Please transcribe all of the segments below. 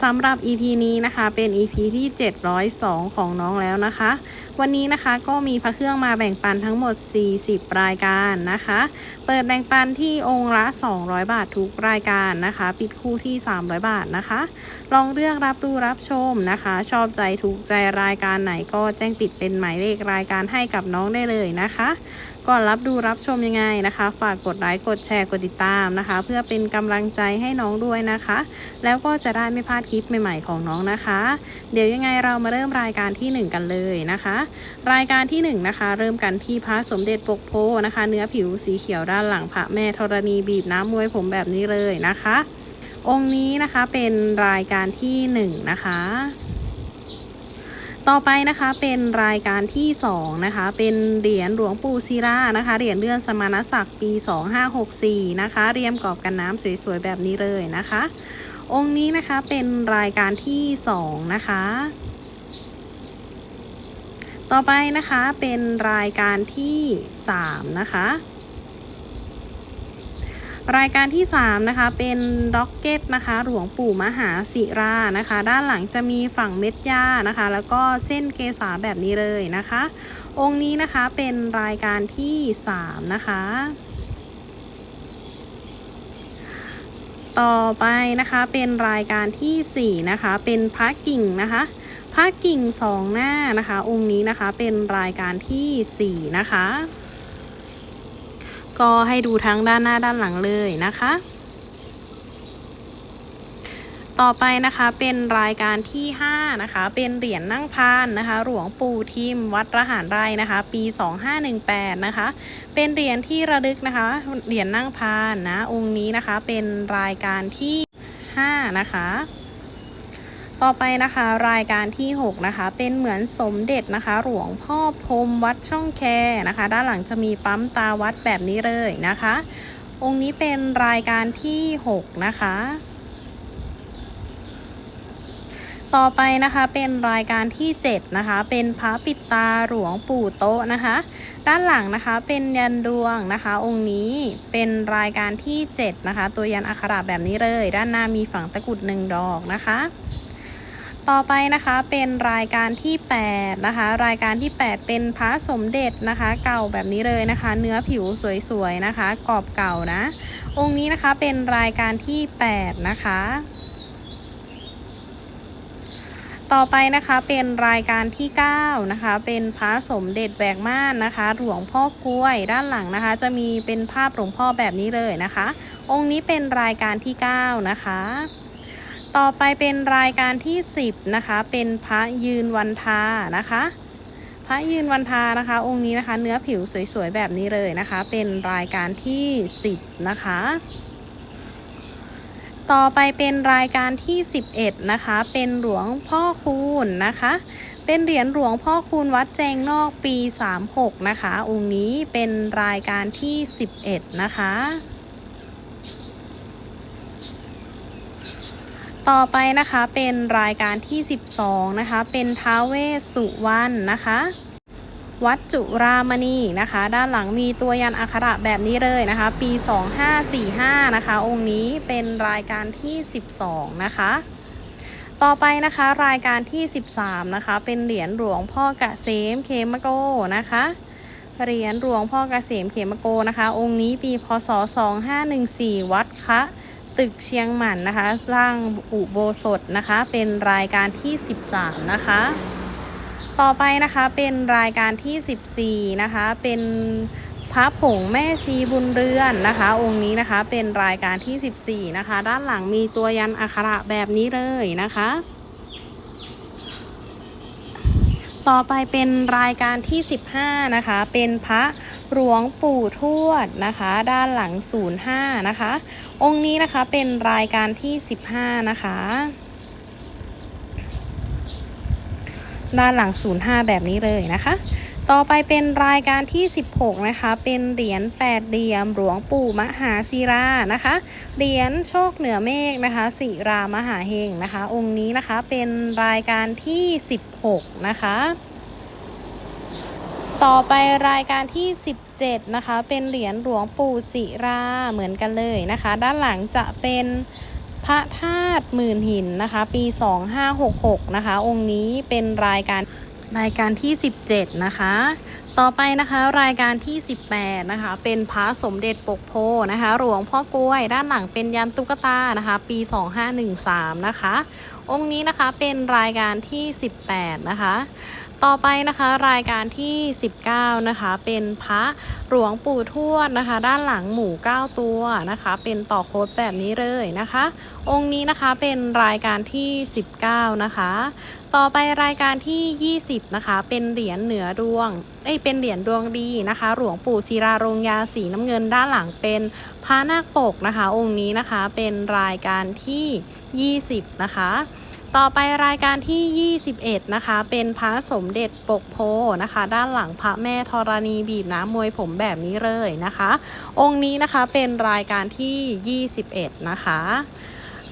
สำหรับ EP นี้นะคะเป็น EP ที่ 702 ของน้องแล้วนะคะ วันนี้นะคะก็มีพระเครื่องมาแบ่งปันทั้งหมด 40 รายการนะคะ เปิดแบ่งปันที่องค์ละ 200 บาททุกรายการนะคะ ปิดคู่ที่ 300 บาทนะคะ ลองเลือกรับดูรับชมนะคะ ชอบใจถูกใจรายการไหนก็แจ้งปิดเป็นหมายเลขรายการให้กับน้องได้เลยนะคะก่อนรับดูรับชมยังไงนะคะ ฝากกดไลค์กดแชร์กดติดตามนะคะ เพื่อเป็นกำลังใจให้น้องด้วยนะคะ แล้วก็จะได้ไม่พลาดคลิปใหม่ๆของน้องนะคะ เดี๋ยวยังไงเรามาเริ่มรายการที่ 1 กันเลยนะคะ รายการที่1นงนะคะ เริ่มกันที่พระสมเด็จปกโพนะคะ เนื้อผิวสีเขียวด้านหลังพระแม่ธรณีบีบน้ำมวยผมแบบนี้เลยนะคะ องค์นี้นะคะเป็นรายการที่ 1 นะคะต่อไปนะคะเป็นรายการที่2นะคะเป็นเหรียญหลวงปู่ศิลานะคะเหรียญเลื่อนสมณศักดิ์ปี 2564นะคะเรียมกรอบกันน้ำสวยๆแบบนี้เลยนะคะ องค์นี้นะคะเป็นรายการที่2นะคะ ต่อไปนะคะเป็นรายการที่3นะคะ รายการที่3นะคะเป็นด็อกเก็ตนะคะหลวงปู่มหาศิรานะคะ ด้านหลังจะมีฝั่งเม็ดหญ้านะคะ แล้วก็เส้นเกษาแบบนี้เลยนะคะ องค์นี้นะคะเป็นรายการที่3นะคะ ต่อไปนะคะเป็นรายการที่ 4 นะคะ เป็นพระกิ่งนะคะพระกิ่งสองหน้านะคะ องค์นี้นะคะเป็นรายการที่ 4 นะคะ ก็ให้ดูทั้งด้านหน้าด้านหลังเลยนะคะ ต่อไปนะคะเป็นรายการที่ 5 นะคะ เป็นเหรียญนั่งพานนะคะ หลวงปู่ทิมวัดระหารไร่นะคะ ปี 2518 นะคะ เป็นเหรียญที่ระลึกนะคะ เหรียญนั่งพานนะ องค์นี้นะคะเป็นรายการที่ 5 นะคะต่อไปนะคะรายการที่ 6 นะคะ เป็นเหมือนสมเด็จนะคะ หลวงพ่อพรมวัดช่องแคนะคะ ด้านหลังจะมีปั๊มตาวัดแบบนี้เลยนะคะ องค์นี้เป็นรายการที่ 6 นะคะ ต่อไปนะคะเป็นรายการที่ 7 นะคะ เป็นพระปิดตาหลวงปู่โตะนะคะ ด้านหลังนะคะเป็นยันดวงนะคะ องค์นี้เป็นรายการที่ 7 นะคะ ตัวยันอักขระแบบนี้เลย ด้านหน้ามีฝังตะกุดหนึ่งดอกนะคะ ต่อไปนะคะเป็นรายการที่ 8 นะคะ รายการที่ 8 เป็นพระสมเด็จนะคะ เก่าแบบนี้เลยนะคะ เนื้อผิวสวยๆนะคะ กรอบเก่านะ องค์นี้นะคะเป็นรายการที่ 8 นะคะ ต่อไปนะคะเป็นรายการที่ 9 นะคะ เป็นพระสมเด็จแบกม่านนะคะ หลวงพ่อกล้วยด้านหลังนะคะ จะมีเป็นภาพหลวงพ่อแบบนี้เลยนะคะ องค์นี้เป็นรายการที่ 9 นะคะ ต่อไปเป็นรายการที่ 10 นะคะ เป็นพระยืนวันทานะคะ พระยืนวันทานะคะ องค์นี้นะคะ เนื้อผิวสวยๆแบบนี้เลยนะคะ เป็นรายการที่ 10 นะคะ ต่อไปเป็นรายการที่ 11 นะคะ เป็นหลวงพ่อคูณนะคะ เป็นเหรียญหลวงพ่อคูณวัดแจงนอกปี 36 นะคะ องค์นี้เป็นรายการที่ 11 นะคะ ต่อไปนะคะเป็นรายการที่ 12 นะคะ เป็นท้าวเวสสุวรรณนะคะ วัดจุรามณีนะคะ ด้านหลังมีตัวยันอักขระแบบนี้เลยนะคะ ปี 2545 นะคะ องค์นี้เป็นรายการที่ 12 นะคะ ต่อไปนะคะรายการที่ 13 นะคะ เป็นเหรียญหลวงพ่อกะเสมเคมโกนะคะเหรียญหลวงพ่อกเกษมเขมโกนะคะ องค์นี้ปีพศ 2514 วัดคะตึกเชียงหม่นนะคะ สร้างอุโบสถนะคะ เป็นรายการที่ 13 นะคะ ต่อไปนะคะเป็นรายการที่ 14 นะคะ เป็นพระผงแม่ชีบุญเรือนนะคะ องค์นี้นะคะเป็นรายการที่ 14 นะคะ ด้านหลังมีตัวยันอักขระแบบนี้เลยนะคะ ต่อไปเป็นรายการที่ 15 นะคะ เป็นพระหลวงปู่ทวดนะคะ ด้านหลัง 05 นะคะ องค์นี้นะคะเป็นรายการที่ 15 นะคะ ด้านหลัง 05 แบบนี้เลยนะคะ ต่อไปเป็นรายการที่ 16 นะคะ เป็นเหรียญ8เหลี่ยมหลวงปู่มหาศิรานะคะ เหรียญโชคเหนือเมฆนะคะศิรามหาเฮงนะคะ องค์นี้นะคะเป็นรายการที่ 16 นะคะต่อไปรายการที่ 17 นะคะ เป็นเหรียญหลวงปู่ศิราเหมือนกันเลยนะคะ ด้านหลังจะเป็น พระธาตุหมื่นหินนะคะ ปี 2566 นะคะ องค์นี้เป็นรายการรายการที่ 17 นะคะ ต่อไปนะคะรายการที่ 18 นะคะ เป็นพระสมเด็จปกโพนะคะ หลวงพ่อกล้วยด้านหลังเป็นยันตุ๊กตานะคะ ปี 2513 นะคะ องค์นี้นะคะเป็นรายการที่ 18 นะคะ ต่อไปนะคะรายการที่ 19 นะคะ เป็นพระหลวงปู่ทวดนะคะ ด้านหลังหมู่9ตัวนะคะ เป็นต่อโค้ดแบบนี้เลยนะคะ องค์นี้นะคะเป็นรายการที่ 19 นะคะ ต่อไปรายการที่ 20 นะคะ เป็นเหรียญเหนือดวงเอ้เป็นเหรียญดวงดีนะคะ หลวงปู่ศิรารงยาสีน้ำเงินด้านหลังเป็นพระนาคปกนะคะ องค์นี้นะคะเป็นรายการที่ 20 นะคะ ต่อไปรายการที่ 21 นะคะ เป็นพระสมเด็จปกโพนะคะ ด้านหลังพระแม่ธรณีบีบน้ำมวยผมแบบนี้เลยนะคะ องค์นี้นะคะเป็นรายการที่ 21 นะคะ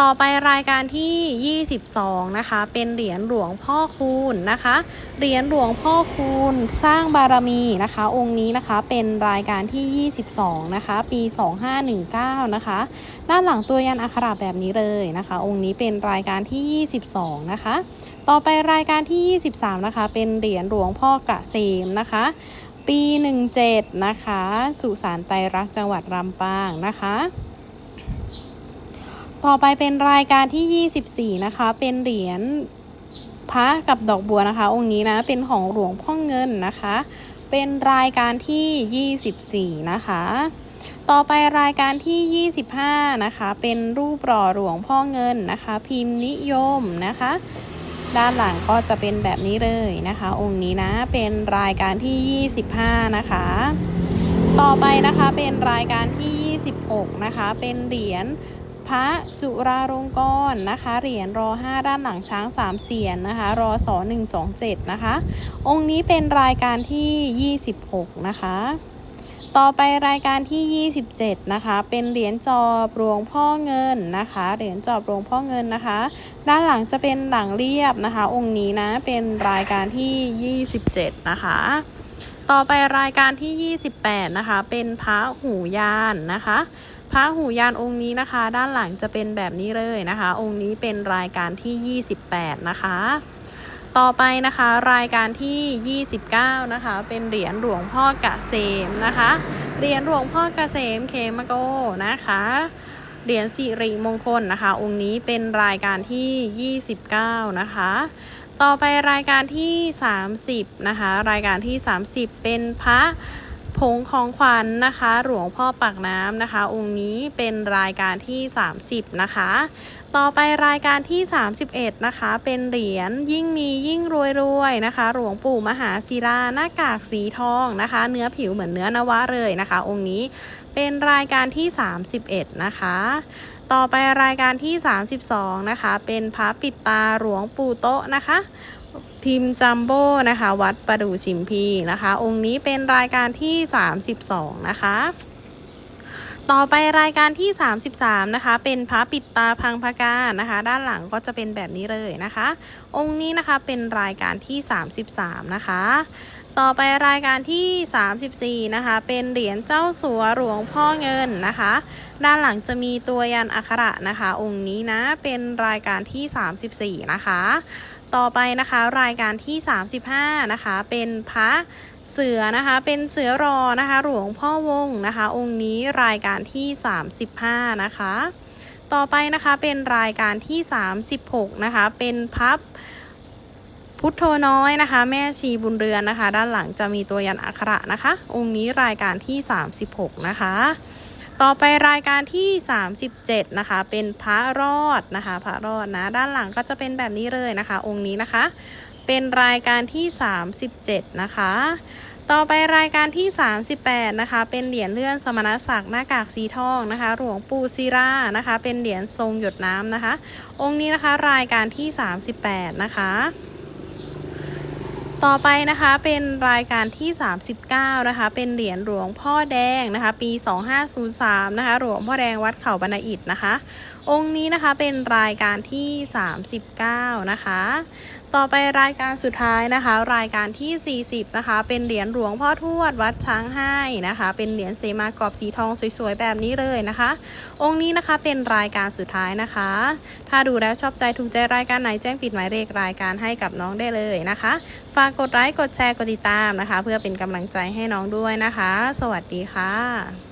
ต่อไปรายการที่ 22 นะคะ เป็นเหรียญหลวงพ่อคูณนะคะ เหรียญหลวงพ่อคูณสร้างบารมีนะคะ องค์นี้นะคะเป็นรายการที่ 22 นะคะ ปี 2519 นะคะ ด้านหลังตัวยันอักขระแบบนี้เลยนะคะ องค์นี้เป็นรายการที่ 22 นะคะ ต่อไปรายการที่ 23 นะคะ เป็นเหรียญหลวงพ่อกะเสมนะคะ ปี 17 นะคะ สุสานไตรรักจังหวัดลำปางนะคะ ต่อไปเป็นรายการที่ 24 นะคะ เป็นเหรียญพระกับดอกบัวนะคะ องค์นี้นะ เป็นของหลวงพ่อเงินนะคะ เป็นรายการที่ 24 นะคะ ต่อไปรายการที่ 25 นะคะ เป็นรูปหล่อหลวงพ่อเงินนะคะ พิมพ์นิยมนะคะ ด้านหลังก็จะเป็นแบบนี้เลยนะคะ องค์นี้นะ เป็นรายการที่ 25 นะคะ ต่อไปนะคะ เป็นรายการที่ 26 นะคะ เป็นเหรียญ พระจุราลงกรณ์นะคะเหรียญรอ 5 ด้านหลังช้างสามเสียนนะคะรอสอ127 นะคะ องค์นี้เป็นรายการที่ 26 นะคะ ต่อไปรายการที่ 27 นะคะ เป็นเหรียญจอบหลวงพ่อเงินนะคะ เหรียญจอบหลวงพ่อเงินนะคะ ด้านหลังจะเป็นหลังเรียบนะคะ องค์นี้นะเป็นรายการที่ 27 นะคะต่อไปรายการที่ 28 นะคะ เป็นพระหูยานนะคะ พระหูยานองค์นี้นะคะ ด้านหลังจะเป็นแบบนี้เลยนะคะ องค์นี้เป็นรายการที่ 28 นะคะ ต่อไปนะคะรายการที่ 29 นะคะ เป็นเหรียญหลวงพ่อกเกษมนะคะ เหรียญหลวงพ่อกเกษมเคมโกนะคะเหรียญสิริมงคลนะคะ องค์นี้เป็นรายการที่ 29 นะคะ ต่อไปรายการที่ 30 นะคะ รายการที่ 30 เป็นพระ ผงของขวัญนนะคะ หลวงพ่อปากน้ำนะคะ องค์นี้เป็นรายการที่ 30 นะคะ ต่อไปรายการที่ 31 นะคะ เป็นเหรียญยิ่งมียิ่งรวยรวยนะคะ หลวงปู่มหาศิลาหน้ากากสีทองนะคะ เนื้อผิวเหมือนเนื้อนวะเลยนะคะ องค์นี้เป็นรายการที่ 31 นะคะ ต่อไปรายการที่ 32 นะคะ เป็นพระปิดตาหลวงปู่โตะนะคะ พิมจัมโบ้นะคะ วัดประดูชิมพีนะคะ องค์นี้เป็นรายการที่ 32 นะคะต่อไปรายการที่ 33 นะคะ เป็นพระปิดตาพังพกานะคะ ด้านหลังก็จะเป็นแบบนี้เลยนะคะ องค์นี้นะคะเป็นรายการที่ 33 นะคะ ต่อไปรายการที่ 34 นะคะ เป็นเหรียญเจ้าสัวหลวงพ่อเงินนะคะ ด้านหลังจะมีตัวยันอักขระนะคะ องค์นี้นะเป็นรายการที่ 34 นะคะ ต่อไปนะคะ รายการที่ 35 นะคะ เป็นพระเสือนะคะ เป็นเสือรอนะคะ หลวงพ่อวงนะคะ องค์นี้รายการที่ 35 นะคะ ต่อไปนะคะเป็นรายการที่ 36 นะคะ เป็นพับพุทโธน้อยนะคะ แม่ชีบุญเรือนนะคะ ด้านหลังจะมีตัวยันอักขระนะคะ องค์นี้รายการที่ 36 นะคะ ต่อไปรายการที่ 37 นะคะ เป็นพระรอดนะคะ พระรอดนะ ด้านหลังก็จะเป็นแบบนี้เลยนะคะ องค์นี้นะคะ เป็นรายการที่ 37 นะคะ ต่อไปรายการที่ 38 นะคะ เป็นเหรียญเลื่อนสมณศักดิ์หน้ากากสีทองนะคะ หลวงปู่ศิรานะคะ เป็นเหรียญทรงหยดน้ำนะคะ องค์นี้นะคะรายการที่ 38 นะคะ ต่อไปนะคะเป็นรายการที่ 39 นะคะ เป็นเหรียญหลวงพ่อแดงนะคะ ปี 2503 นะคะ หลวงพ่อแดงวัดเขาบรรณอิฐนะคะ องค์นี้นะคะเป็นรายการที่ 39 นะคะ ต่อไปรายการสุดท้ายนะคะ รายการที่ 40 นะคะ เป็นเหรียญหลวงพ่อทวดวัดช้างให้นะคะ เป็นเหรียญเซมากรอบสีทองสวยๆแบบนี้เลยนะคะ องค์นี้นะคะเป็นรายการสุดท้ายนะคะ ถ้าดูแล้วชอบใจถูกใจรายการไหนแจ้งปิดหมายเลขรายการให้กับน้องได้เลยนะคะ ฝากกดไลค์กดแชร์กดติดตามนะคะ เพื่อเป็นกำลังใจให้น้องด้วยนะคะ สวัสดีค่ะ